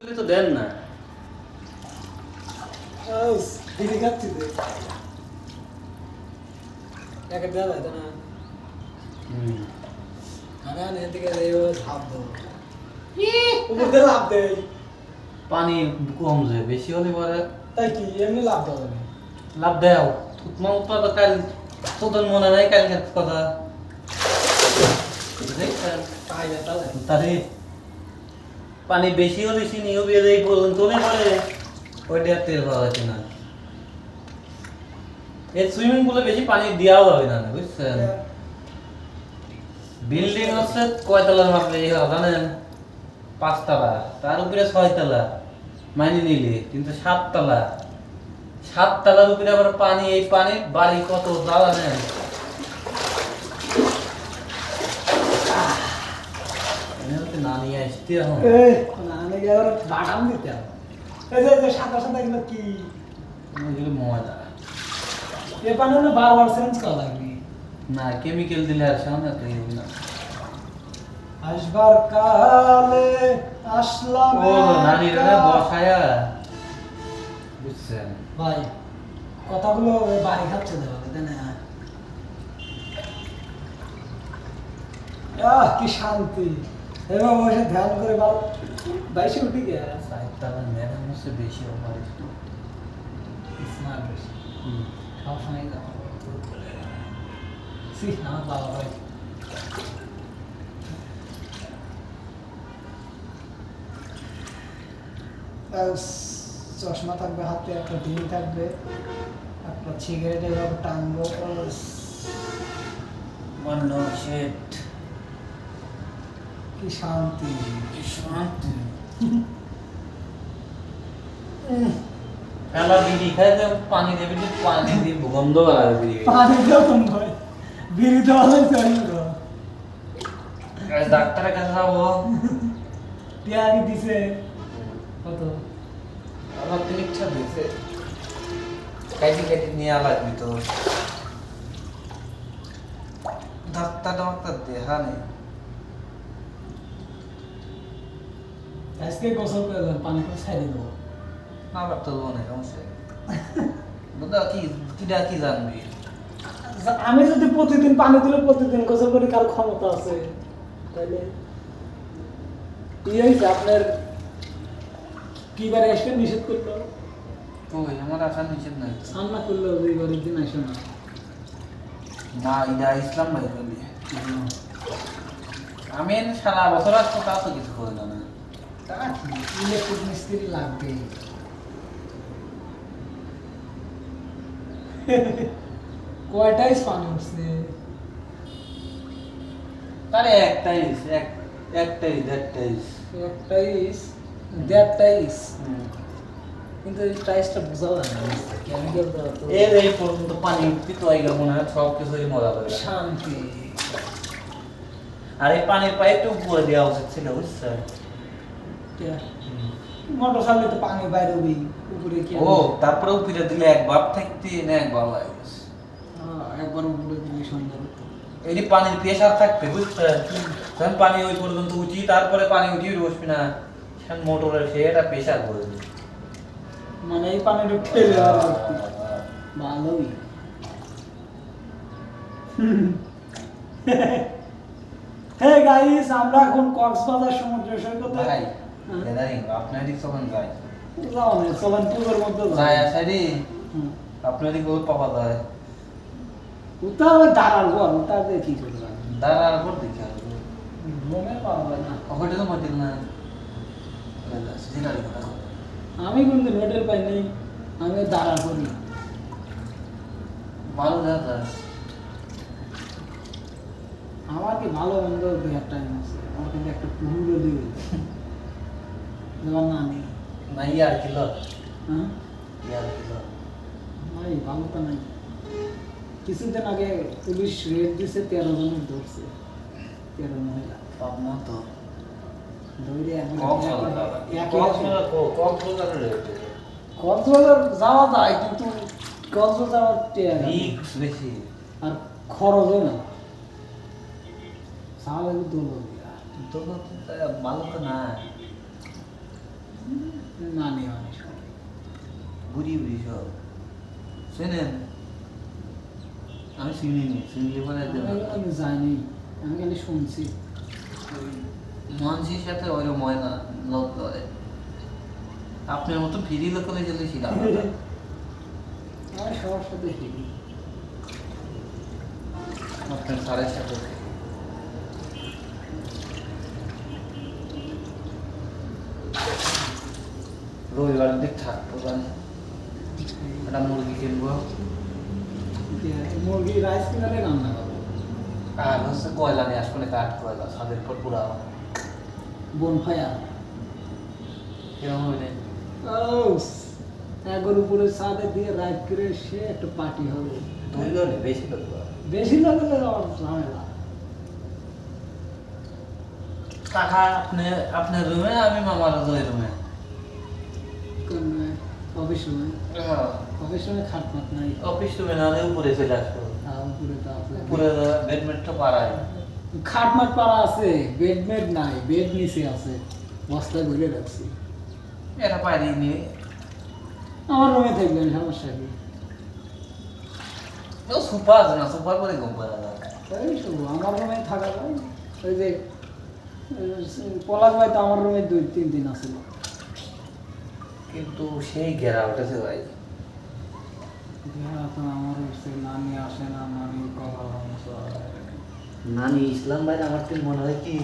তো দেন না। দিদি খাচ্ছি তো একে দেওয়া যায় না। হুম। আমি আনি এদিকে এইভাবে ঝাঁপ দেবো উপর দিয়ে লাভ দেয়। পানি কম যায় বেশি হলে পরে তাই কি? এমনি লাভ দেওয়া যাবে লাভ দেও তোমার উৎপাদক কাল তোদের মনে নাই কালকের কথা? তাই তাহলে পানি বেশি হলে চিনিও বেড়ে পর্যন্ত নেই পরে ওইটা টের পাওয়া যাচ্ছে না। এই সুইমিং পুলে বেশি পানি দেওয়াও যাবে না বুঝছেন? বিল্ডিং হচ্ছে কয়তলার মাপে হয় জানেন? পাঁচতলা তার উপরে ছয়তলা মাইনে নিলে কিন্তু সাততলা। সাততলার উপরে আবার পানি এই পানি বাড়ি কত জ্বালা নেন না নিয়ে আসতে না বাটাম দিতে এই যে সাদা সাদা এগুলো কি? এগুলো ময়দা। এ পানি হলে বারবার চেঞ্জ করা লাগবে। না কেমিক্যাল দিলে আর সামনে তো হবে না। আসবার কালে আসলাম ও বসায়া বুঝছেন। ভাই কথাগুলো বাড়ি খাচ্ছে দেওয়া তাই না? আহ কি শান্তি। এবার বসে ধ্যান করে ভালো বাইশে উঠে গিয়ে সাইডটা ম্যাডাম হচ্ছে বেশি ওভার স্মার্ট বেশি সব সময় যাব সি আমার বাবা ভাই আর চশমা থাকবে হাতে একটা ডিম থাকবে একটা সিগারেট এভাবে টানবো ওয়ান নো শেট কি শান্তি। শান্তি। খেলা বিড়ি খাই যে পানি দেবে পানি দিয়ে গন্ধ আর বিড়ি পানি যখন ভাই বিড়ি দেওয়া হয় চলবে ডাক্তারের কাছে যাব। টিয়ারি দিছে। কত? আমার তিনি ইচ্ছা দিয়েছে কাইটি কাইটি নিয়ে লাগবি তো। ডাক্তার ডাক্তার দেখা নেই। আজকে গোসল করে দেন পানি করে ছাড়িয়ে দেবো। আবার তো লোনে সমস্যা বুঝা কি কিটা কি জানবি? আমি যদি প্রতিদিন পানি তুলে প্রতিদিন গোসল করি কার ক্ষমতা আছে? তাইলে? ইয়ে আপনার? কি বারে আসবে নিষেধ করল? কই আমার আসার নিষেধ নাই। সামনা করল দুই বারের দিন আসে না। না ইদা ইসলাম ভাই আমি সারা বছর আসব তা তো কিছু করে না না। তা কি ইলেকট্রিক মিস্ত্রি লাগবে কয়টাই পানি উঠছে তারে একটাই এক একটাই দেড়টাই একটাই দেড়টাই কিন্তু এই টাইসটা বোঝা যায় না কেমিক্যাল দেওয়া তো এর এই পর্যন্ত পানি উঠতি তো এই মনে হয় সব কিছুই মজা করে শান্তি আর এই পানির পাইপটা উপরে দেওয়া উচিত ছিল বুঝছেন মোটর তো পানি বাইরে হবি উপরে কি ও তারপরে উপরে দিলে এক বাপ থাকতে না এক বাপ লাগে হ্যাঁ, একবার উপরে দিলে পানির প্রেশার থাকবে বুঝছেন যখন পানি ওই পর্যন্ত উঠি তারপরে পানি উঠিয়ে বসবি না। সেখানে মোটরের সে প্রেশার দিবে মানে এই ঠেলে ভালোই। হে গাইস আমরা এখন কক্সবাজার সমুদ্র সৈকতে। দাদাই আপনার দিক তখন যায়। যাও না চলেন পুজোর মধ্যে যায়। আসে রে। হুম। আপনার পাওয়া যায়। ওটা দাঁড়ার ঘর ওটা দিয়ে কি করবে দাঁড়ার পর দেখে আসবে পাওয়া যায় না। ওখানে তো মাটির না আমি কিন্তু হোটেল পাই নাই আমি দাঁড়া করি ভালো দাদা আমার কি ভালো মন্দ একটা টাইম আছে। আমার কিন্তু একটা দিবে যেমন না নেই ইয়ার কিলো হ্যাঁ ইয়ার কিলো নাই ভালো তো নাই কিছুদিন আগে পুলিশ রেড দিছে তেরো জনের ধরছে তেরো মহিলা পাবনা তো কক্সবাজার যাওয়া যায় কিন্তু কক্সবাজার আর খরচও না দোলো তো ভালো তো না মানে আমি আমি- আমি খালি শুনছি। মানুষের সাথে লোক করে। আপনার মতো ফিরি লোক আমি সবার সাথে আপনার স্যারের সাথে। রবিবার দিক থাকব জানি একটা মুরগি কিনবো মুরগি রাইস কিনারে রান্না করব আর হচ্ছে কয়লা নিয়ে আসব না কাঠ কয়লা ছাদের পর পুরা বনফায়ার কীরকম হইলে এগোর উপরে ছাদে দিয়ে রাইড করে সে একটা পার্টি হবে বেশি বেশি লাগলে ঝামেলা কাকা আপনি আপনার রুমে আমি মামার রুমে অফিস রুমে অফিস রুমে খাট নাই? অফিস রুমে না উপরে চলে আসব। আর উপরে তো আছে। উপরে পাড়ায়। খাট মাট পাড়া আছে নাই বেড নিচে আছে। বস্তায় ভরে রাখছি। এটা পারি নিয়ে। আমার রুমে থাকবেন সমস্যা কি? সুপার আছে না সুপার করে ঘুম পাড়া আমার রুমে থাকা যায়। ওই যে পলাশ ভাই তো আমার রুমে দুই তিন দিন আছিল কিন্তু সেই ঘেরা উঠেছে ভাই তো আমার হচ্ছে নানি আসে না নানি কপাল নানি ইসলাম ভাই আমার তো মনে হয় কি?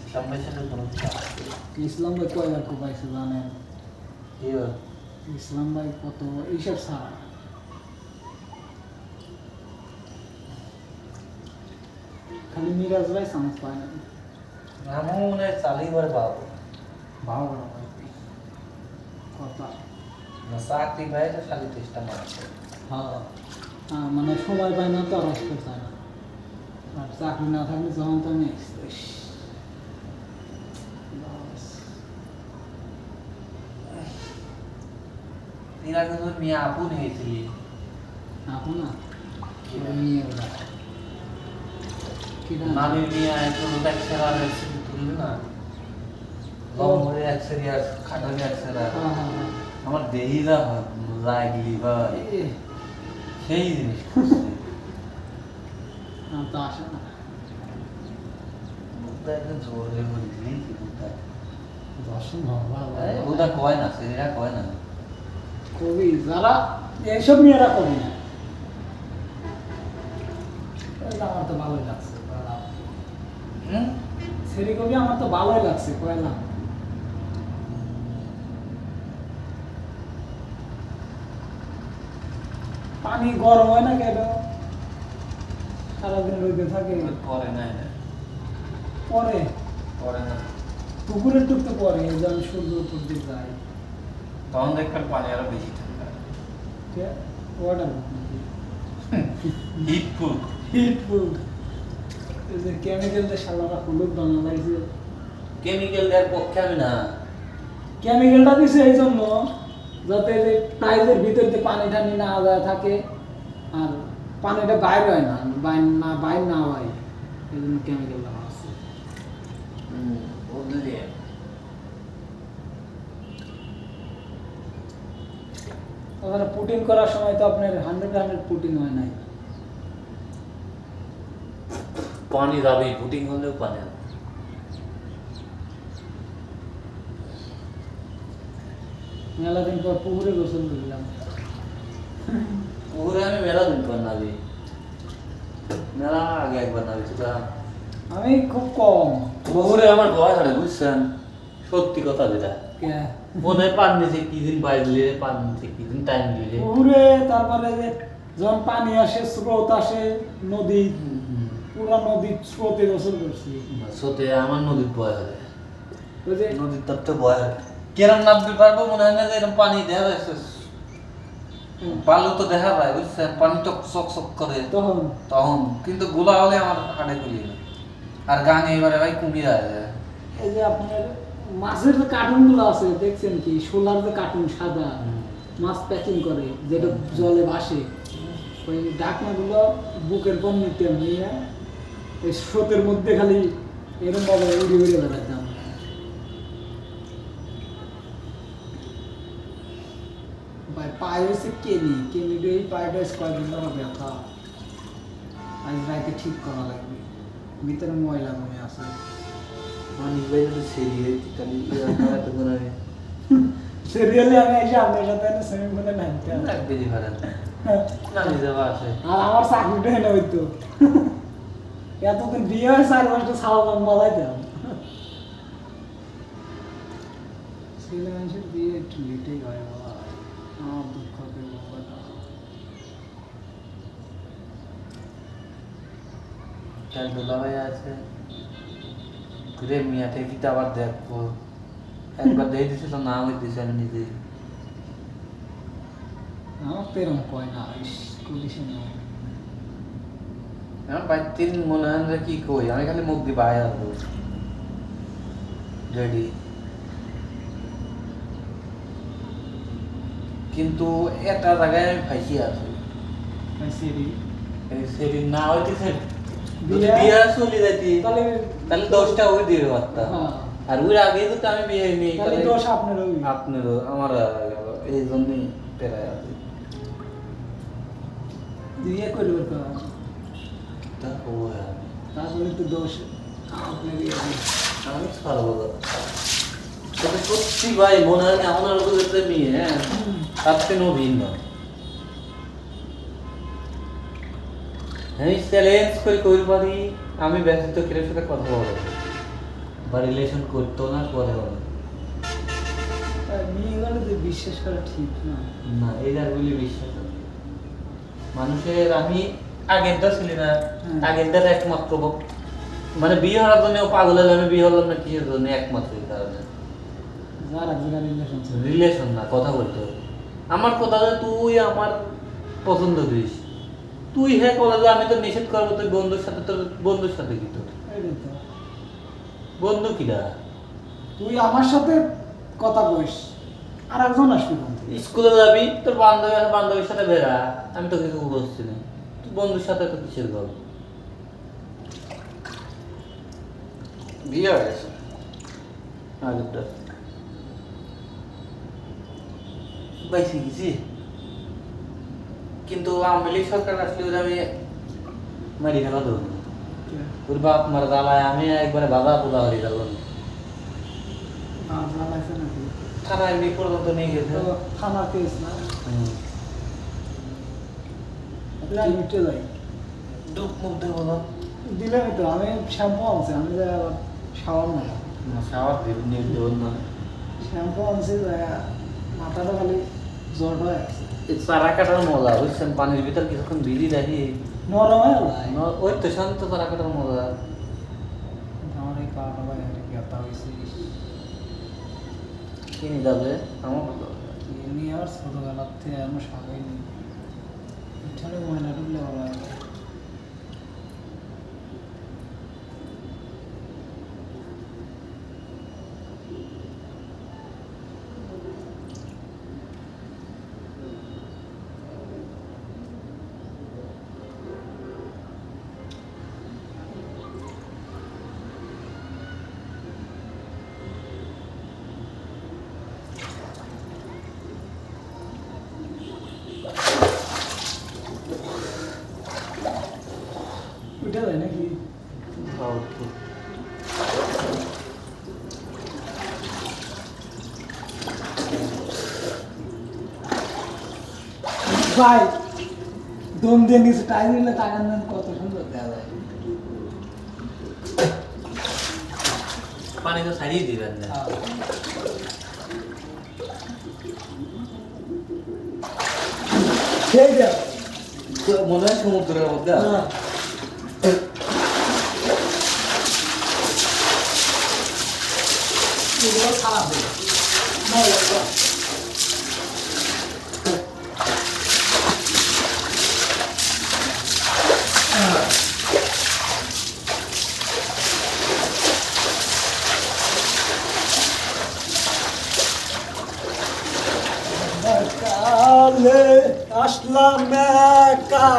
ইসলাম ভাইয়ের সাথে কোনো কিছু আছে। ইসলাম ভাই কয়বার কোপাইছে জানেন? কি হয়? ইসলাম ভাই কত এইসব ছাড়া। খালি মিরাজ ভাই চান্স পায় না। আমার মনে হয় চালিয়ে পরে পাবো ভালো না ভাই কথা। চাকরি ভাই তো খালি চেষ্টা মারছে হ্যাঁ। মানে সময় পায় না তো আর আসতে চায় না। আর চাকরি না থাকলে যখন তো বাস। এরা কিন্তু মেয়ে আপন হয়েছিলি। আপু না? মেয়ে ওরা একটু এক সেরা না? লম্বরে এক সেরি আর খাটালি এক সেরা হ্যাঁ হ্যাঁ হ্যাঁ। আমার লাগলি ভাই। সেই জিনিস তো আসে না। জোরে দর্শন কয় না সেরা কয় না? কবি যারা এইসব মেয়েরা কবি না। আমার তো ভালোই লাগছে সেরি কবি আমার তো ভালোই লাগছে কয়লাম পানি গরম হয় না কেন? সারাদিন রোদে থাকে। করে না এটা। পরে না। পুকুরের টুক তো পরে যখন সূর্য উপর দিয়ে যায় তখন দেখবেন পানি আরও বেশি ঠান্ডা। Water heat food heat food যে কেমিক্যাল দিয়ে সালারা হলুদ বানা লাগছে কেমিক্যাল দেওয়ার পক্ষে আমি না। কেমিক্যালটা দিছে এই জন্য। যাতে যে টাইলের ভিতর দিয়ে পানি টানি না যায় থাকে আর পানিটা বাইর হয় না বাইর না বাইর না হয় এই জন্য কেমিক্যাল দেওয়া আছে। পুটিং করার সময় তো আপনার হান্ড্রেড হান্ড্রেড পুটিং হয় নাই। পানি যাবেই পুটিং হলেও পানি মেলা দিন পর পুকুরে গোসল করলাম। পুকুরে আমি মেলা দিন পর নাবি মেলা আগে একবার নাবি আমি খুব কম। পুকুরে আমার ভয় ধরে বুঝছেন? সত্যি কথা যেটা। মনে পান কি দিন বাইরে পান কি দিন টাইম দিলে পুকুরে তারপরে যে যখন পানি আসে স্রোত আসে নদী পুরা নদীর স্রোতে গোসল করছি। স্রোতে আমার নদীর ভয় ওই নদীর তার তো ভয় হয়। কেরম নামতে পারব মনে হয় না যে এরকম পানি যাচ্ছে বালু তো দেখা যায় বুঝছেন পানি তো চক চক করে। তখন। তখন। কিন্তু গোলা হলে আমার হাটে আর গাঙে এবারে ভাই কুমির এই যে আপনার মাছের যে কার্টুনগুলো আছে দেখছেন কি? সোলার যে কার্টুন সাদা মাছ প্যাকিং করে যেটা জলে ভাসে। ওই ডাকনাগুলো বুকের পর নিতে নিয়ে ওই স্রোতের মধ্যে খালি এরকম ভাবে উড়ে উড়ে বেড়াতাম পায়ে হয়েছে কেনি কেনি এই পায়েটা কয়েকদিন ধরে ব্যথা। আজ রাতে ঠিক করা লাগবে। ভিতরে ময়লা কমে আছে। মানিক ভাই যদি আমি সিরিয়ালে আমি এসে আপনার সাথে সেমিফাইনালে নামতে হবে। এক ভাড়া। না নিজে আসে। আর আমার চাকরিটা এনে হইতো। এতদিন বিয়ে হয়ে চার মাসটা ছাড়া দাম বলাইতাম ছেলে মানুষের বিয়ে একটু লেটেই হয় বাবা আমার দুঃখ কেউ বলবে না। তার দুলা ভাই আছে। ঘুরে মিয়া থেকে আবার দেখব। একবার দেখে দিছে তো নাম দিছে আমি নিজে আমার তো এরকম কয় না কন্ডিশন আমার বাড়িতে মনে হয় কি কই? আমি খালি মুখ দিয়ে বাইরে আসব রেডি কিন্তু একটা জায়গায় আমি ফাইসি আছি। এই না হইতেছে বিয়ে- চলে যাইতি। তাহলে তাহলে দশটা ওই দিয়ে পারতাম হ্যাঁ। আর আগে তো আমি বিয়ে তাহলে দোষ আপনার ওই আপনারও আমার এই জন্যই পেরায় আছে বিয়ে করবে তো তা ও। তারপরে তো আছে। আমি ছাড়বো ভাই মনে হয় আমার মেয়ে হ্যাঁ? তার থেকেও ভিন্ন। আমি চ্যালেঞ্জ করে কই পারি আমি ব্যক্তিত্ব কেউ সাথে কথা বলব। বা রিলেশন করতো না করে বলো মেয়ে গেলে তো বিশ্বাস করা ঠিক না। না এই বলি বিশ্বাস মানুষের আমি আগের দা ছিলি না। হুম। আগের দার একমাত্র মানে বিয়ে হওয়ার জন্য পাগল হলে আমি বিয়ে হলাম না কিসের জন্য? একমাত্র কারণে। রিলেশন না কথা বলতে আমার কথা তুই আমার পছন্দ দিস তুই হ্যাঁ কলেজে আমি তো নিষেধ করব তুই বন্ধুর সাথে তোর বন্ধুর সাথে কি তোর? বন্ধু কিরা? তুই আমার সাথে কথা কইস আর একজন আসবি স্কুলে যাবি তোর বান্ধবী আছে বান্ধবীর সাথে বেড়া আমি তো কিছু বসছি না। তুই বন্ধুর সাথে তো কিসের গল্প? বিয়ে হয়ে গেছে। আগেরটা বাইসে গেছি? কিন্তু আওয়ামী লীগ সরকার আসলে ওদের আমি মারি ফেলা দেবো ওর বাপ মারা জ্বালায় আমি একবারে বাধা পোদা হয়ে গেল। না জানাইছে নাকি? থানায় এমনি পর্যন্ত নিয়ে গেছে। থানা কেস না? হুম। লিমিটে যাই। ডুব মুখ দেবো না। দিলামই তো আমি শ্যাম্পু আনছি আমি শাওয়ার না শাওয়ার দিব নিয়ে দেবো না। শ্যাম্পু আনছি মাথাটা খালি চারা কাটার মজা বুঝছেন? পানির ভিতর কিছুক্ষণ ভিজি রাখি নরম ন- ওই তো শান্ত চারা কাটার মজা। আমার এই কারণে ভাই ব্যথা হয়েছে কিনে যাবে? আমার। এমনি আর ছোটবেলার থেকে আমি সাগাইনি পিছনে ময়না ঢুকলে ভালো হয় উঠে যায় নাকি খাও তো। ভাই দম দিয়ে নিচে টাইম দিলে টাকার নাম কত সুন্দর দেওয়া যায়। পানি তো ছাড়িয়ে দিবেন না। সেই তো মনে হয় সমুদ্রের মধ্যে। হ্যাঁ। খারাপ হয়ে ময়লা তো। কালে আসলাম একা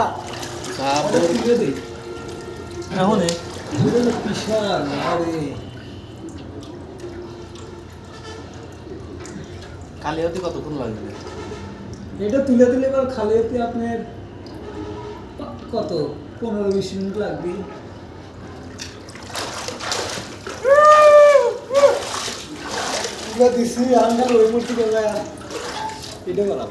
এখন বিশাল আরে। কালি কতক্ষণ লাগবে? এটা তুলে তুলে এবার খালি হতে আপনার কত? পনেরো বিশ মিনিট লাগবে। দিছি আঙ্গাল ওই মূর্তি এটা বলা